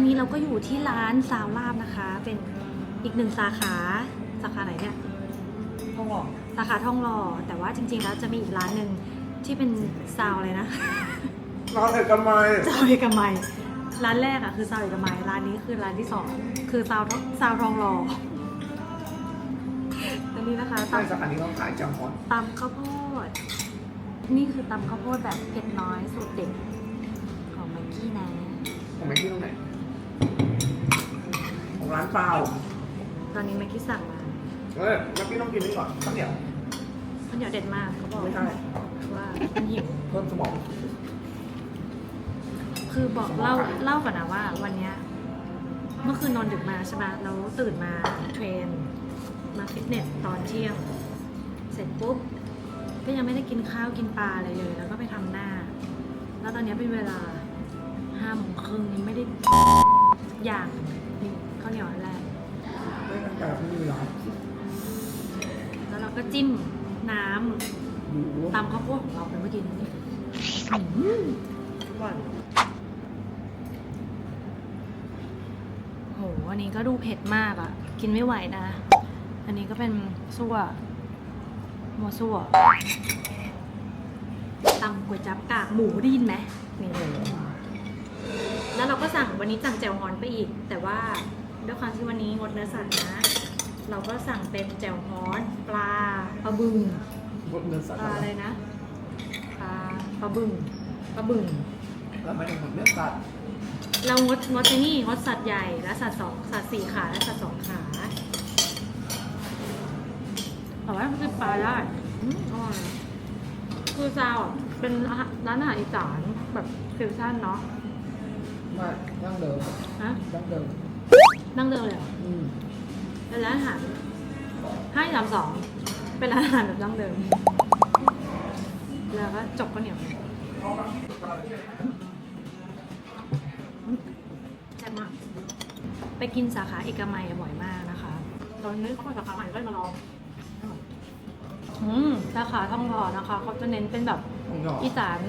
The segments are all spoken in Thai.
อนนี้เราก็อยู่ที่ร้านซาวลาบนะคะ เป็นอีกหนึ่งสาขาสาขาไหนเนี่ยต้องบอกสาขาทองหล่อแต่ว่าจริง ๆ แล้วจะมีอีกร้านหนึ่งที่เป็นซาวอะไรนะ ร้านเอกมัยซาวเอกมัยร้านแรกอะคือซาวเอกมัยร้านนี้คือร้านที่สองคือซาวทซาวทองหล่ออันนี้นะคะใช่ตำสาขานี้ต้องขายจังฮอนตำข้าวโพด นี่คือตำข้าวโพดแบบเผ็ดน้อยสูตรเด็ดของแม็กกี้นะของแม็กกี้ตรงไหน ของร้านเปล่าตอนนี้แม็กกี้สั่งมาเออแม็กกี้ต้องกินนี่ก่อนข้าวเหนียวข้าวเหนียวเด็ดมากเขาบอกไม่ใช่ว่ามันหิว เพิ่มสมอง คือบอกเล่าเล่าก่อนนะว่า วันเนี้ยเมื่อคืนนอนดึกมาใช่ไหมแล้วตื่นมาเทรน มาฟิตเนสตอนเที่ยง เสร็จปุ๊บ ก็ยังไม่ได้กินข้าวกินปลาอะไรเลย แล้วก็ไปทำหน้า แล้วตอนเนี้ยเป็นเวลาห้าโมงครึ่งยังไม่ได้ อย่างนี่ข้าวเหนียวอันแรกไม่ตั้งแต่ไม่มีร้านแล้วเราก็จิ้มน้ดูำตำข้าวโพดของเราไปเมื่อกี้นี้หวานโหอันนี้ก็ดูเผ็ดมากอะ่ะ กินไม่ไหวนะ อันนี้ก็เป็นซั่วมัวซั่วตำก๋วยจั๊บกากหมูได้ยินไหมนี่ แล้วเราก็สั่งวันนี้สั่งแจ่วฮอนไปอีก แต่ว่าด้วยความที่วันนี้งดเนื้อสัตว์นะ เราก็สั่งเป็นแจ่วฮอนปลาปลาบึงรสเนื้อสัตปว์ลาอะไรนะปลาปลาบึงปลาบึงแล้วไม่ได้หมดเนื้อสัตว์เรางดงดไอ้นี่งดสัตว์ใหญ่และสัตว์สองสัตว์สี่ขาและสัตว์สองขาแต่ว่าคือปลาได้อืมอร่อยคือซาวอะเป็นอาหารร้านอาหารอีสานแบบฟิวชั่นเนาะ ไม่ดั้งเดิมฮะดั้งเดิมนั่งเดิมเลยเหรออืมเป็นร้านอาหารห้าสามสองเป็นร้านอาหารแบบดั้งเดิม แล้วก็จบก็เหนียวแซ่บมากไปกินสาขาเอกมัยบ่อยมากนะคะ ตอนนี้เขามาสาขาใหม่ก็มาลองอืมสาขาทองหล่อนะคะเขาจะเน้นเป็นแบบของหยออีสาน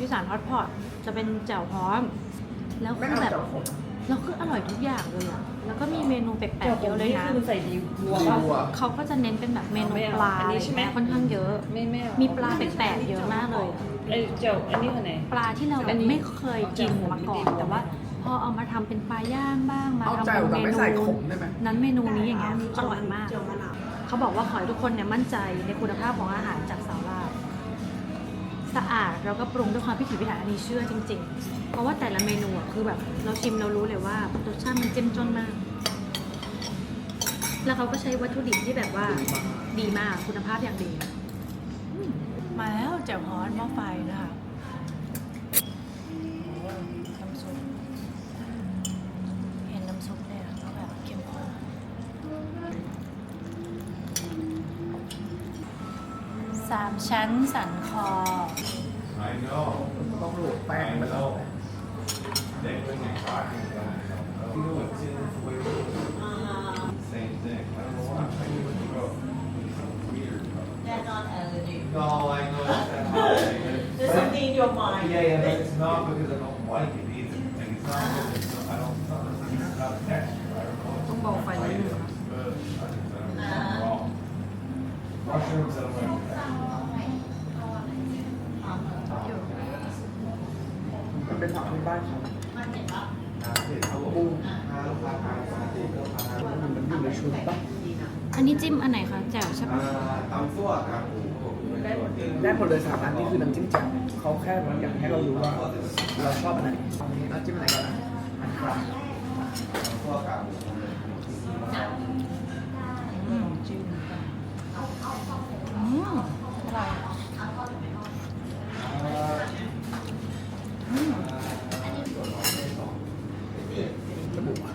อีสานฮอตพอตจะเป็นแจ่วฮ้อม แล้วไม่คือเอาแบบจับผมแล้วคืออร่อยทุกอย่างเลยอะแล้วก็มีเมนูแปลกๆเยอะเลยนะคือใส่ดีวัวดีป่ะวัวเขาก็จะเน้นเป็นแบบเมนูไม่เอาปลาอันนี้อะไรใช่ไหมเงี้ยค่อนข้างเยอะ ไม่ไม่เอามีปลาแปลกๆเยอะมากเลยอะไอ้เจ้าอันนี้คือไหน ปลาที่เราแบอับนนี้ไม่เคยกินมาก่อน แต่ว่า พอเอามาทำเป็นปลาย่างบ้างมาเอาทำใจเป็นแต่เมไม่นูใส่ขมได้ไหมนั้นเมนูนี้อย่างเงี้ยอร่อยมาก เขาบอกว่าขอให้ทุกคนเนี่ยมั่นใจในคุณภาพของอาหารจาก สะอาดแล้วก็ปรุงด้วยความพิถีพิถันอันนี้เชื่อจริง ๆ เพราะว่าแต่ละเมนูอะคือแบบเราชิมเรารู้เลยว่ารสชาติมันเจ้มจนมาก แล้วเขาก็ใช้วัตถุดิบที่แบบว่าดีมากคุณภาพอย่างดีมมาแล้วแจ่วฮ้อนหม้อไฟนะคะามชั้นสันคอ I know. ต้องโหลดแป้ง I ไปแล้ว know. They when you're talking about it, you know it's in the flavor. Same thing. I don't know why. I knew it was weird. That's not allergy No, I know it's that holiday. There's something in your mind Yeah, yeah, but it's not because I don't like it either. Like it's not because it's not, I don't, it's not, it's not a texture. I don't know. ต้องเบาไฟนิดนึงนะ Good. I think that was wrong. Mushrooms, I don't like that. มันเป็นผักพื้นบ้านเขาปูมันอยู่ในชุดปะอันนี้จิ้มอันไหนคะแจ่วใช่ปะตำซั่วครับได้หมดเลยสามอันนี่คือน้ำจิ้มแจ่วเขาแค่อยากให้เรารู้ว่าเราชอบอันไหนเอาอันนี้น้ำจิ้มไหนก่อนนะอันกลางซั่วครับอืมจิ้มอืมอร่อยอืม จมูกอะ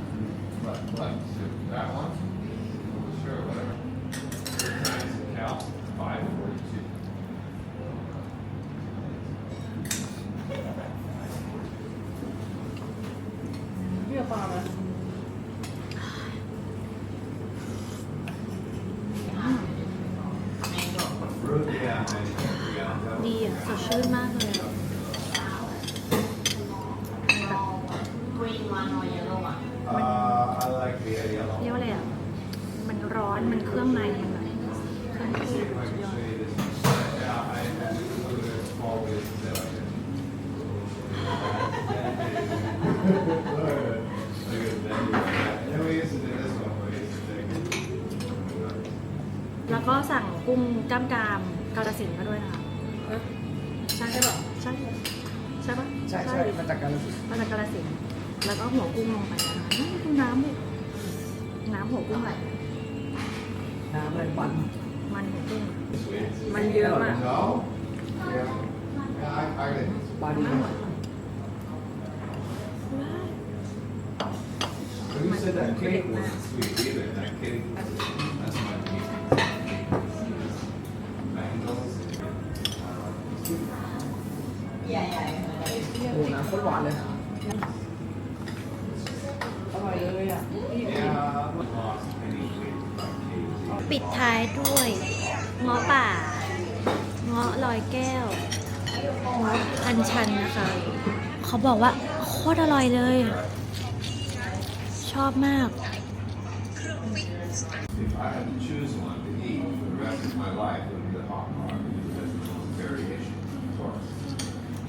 What, what, that one? Sure, whatever. Nice, Cal, five forty-two. เปรี้ยวปลาไหม Fruit, yeah, and, yeah. ดีอะสดชื่นมากเลยแบบเรียกว่าอะไรอะ มันร้อน มันเครื่องในมันแเครื่องเทศสุดยอดแล้วก็สั่งกุ้งกล้ามกราม กาลสินธุ์มาด้วยนะคะใช่ใช่ป่ะใช่ใช่ปะใช่ใช่มาจากการรู้สึกมาจากกาลสินธุ์แล้วก็หัวกุ้งลงไปนะคะนี่ดูน้ำดิน้ำหัวกุ้งไหลน้ำอะไรมันมันหัวกุ้งมันเยอะมาก No? Yeah. Yeah, I, I didn't. ปลาดีไหม But you said that cake wasn't sweet either, that cake, that's my meat. Mangoes. ใหญ่ใหญ่ โอ้น้ำข้นหวานเลย อร่อยเลยอะ Yeah, I lost any weight by cake. ปิดท้ายด้วยเงาะป่าเงาะลอยแก้วเงาะอันชันนะคะ เขาบอกว่าโคตรอร่อยเลย ชอบมาก If I had to choose one to eat for the rest of my life, it would be the hot dog because that's the most variation, of course.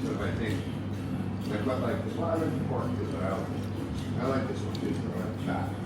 So if I think, like, but like, well, I like pork too, but I like, I like this one too, so I like fat.